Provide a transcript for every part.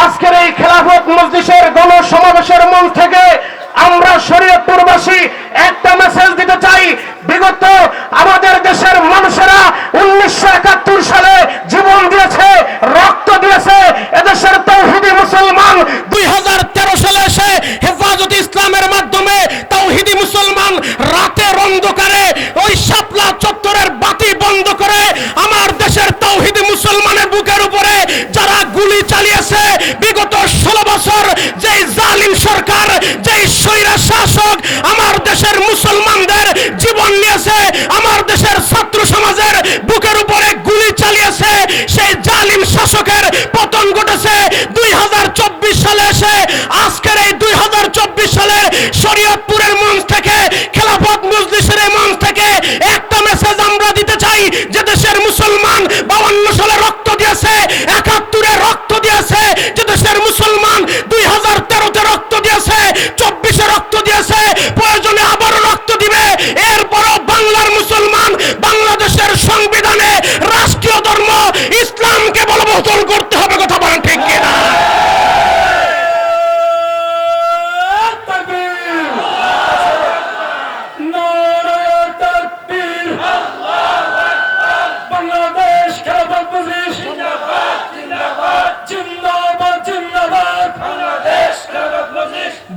আজকের এই খেলাফত মজলিসের গণসমাবেশের মন থেকে আমরা শরীয়তপুরবাসী একটা মেসেজ দিতে চাই বিগত আমাদের দেশের মানুষেরা উনিশশো একাত্তর সালে জীবন দিয়েছে রক্ত দিয়েছে এদেশের তৌহিদি মুসলমান দুই সালে এসে হেফাজত ইসলামের মাধ্যমে তাওহিদি মুসলমান রাতের অন্ধকারে ওই শাপলা চত্বরের বাতি বন্ধ করে আমার দেশের তাওহিদি মুসলমানের বুকের উপরে যারা গুলি চালিয়েছে বিগত ষোলো বছর যেই জালিম সরকার, যেই স্বৈরা শাসক আমার দেশের মুসলমানদের জীবন নিয়েছে, আমার দেশের ছাত্র সমাজের বুকের উপরে গুলি চালিয়েছে, সেই জালিম শাসকের পতন ঘটেছে দুই হাজার চব্বিশ সালে এসে। আজকের এই দুই সালের শরীয়তপুরের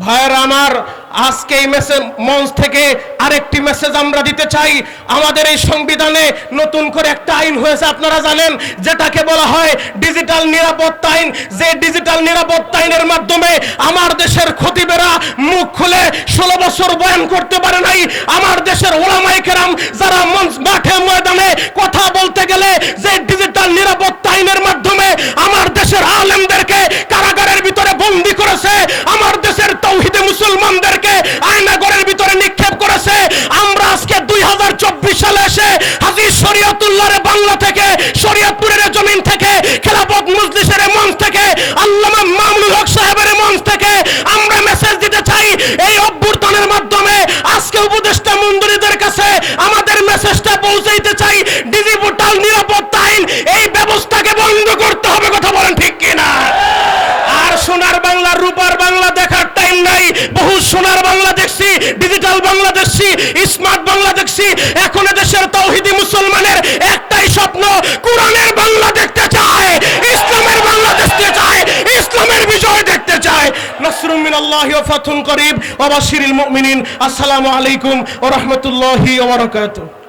ভাইয়ের আমার, আজকে এই মেসেজ মঞ্চ থেকে আরেকটি মেসেজ আমরা দিতে চাই। আমাদের এই সংবিধানে নতুন করে একটা আইন হয়েছে, আপনারা জানেন, যেটাকে বলা হয় ডিজিটাল নিরাপত্তা আইন। যে ডিজিটাল নিরাপত্তা আইনের মাধ্যমে আমার দেশের খতিবেরা মুখ খুলে ষোলো বছর বয়ান করতে পারে নাই। আমার দেশের ওলামাই কেরাম যারা মঞ্চ, মাঠে, ময়দানে কথা বলতে গেলে যে ডিজিটাল নিরাপত্তা আইনের মাধ্যমে আমার দেশের আলেমদেরকে কারাগারের ভিতরে বন্দি করেছে মুসলমানদেরকে আয়নাগরের ভিতরে নিক্ষেপ করেছে। আমরা আজকে দুই হাজার চব্বিশ সালে এসে হাজির শরীয়তুল্লাহর বাংলা থেকে শরীয়তপুরের জমিন থেকে খেলাপথ মজলিসের মঞ্চ থেকে আল্লামা মামুনুল হক সাহেবের মঞ্চ থেকে আমরা মেসেজ দিতে চাই এই অভ্যুত্থানের মাধ্যমে আজকে উপদেষ্টা মন্ডলীদের কাছে আমাদের মেসেজটা পৌঁছাইতে চাই ডিজিটাল নিরাপত্তা আইন এই ব্যবস্থাকে বন্ধ করতে হবে কথা বলেন ঠিক কিনা আর সোনার বাংলা রূপার বাংলা দেখার টাইম নাই বহু সোনার বাংলা দেখছি ডিজিটাল বাংলা দেখছি স্মার্ট বাংলা দেখছি এখন দেশের তৌহিদি মুসলমানের একটাই স্বপ্ন, কোরআনের বাংলা দেখতে চায়, ইসলামের বাংলা দেখতে চায়, ইসলামের বিজয় দেখতে চায়। নাসরুম আল্লাহ ওয়া ফাতুন করিব, ওয়া বাশিরিল মুমিনিন। আসসালামু আলাইকুম ওয়া রাহমাতুল্লাহি ওয়া বারাকাতুহু।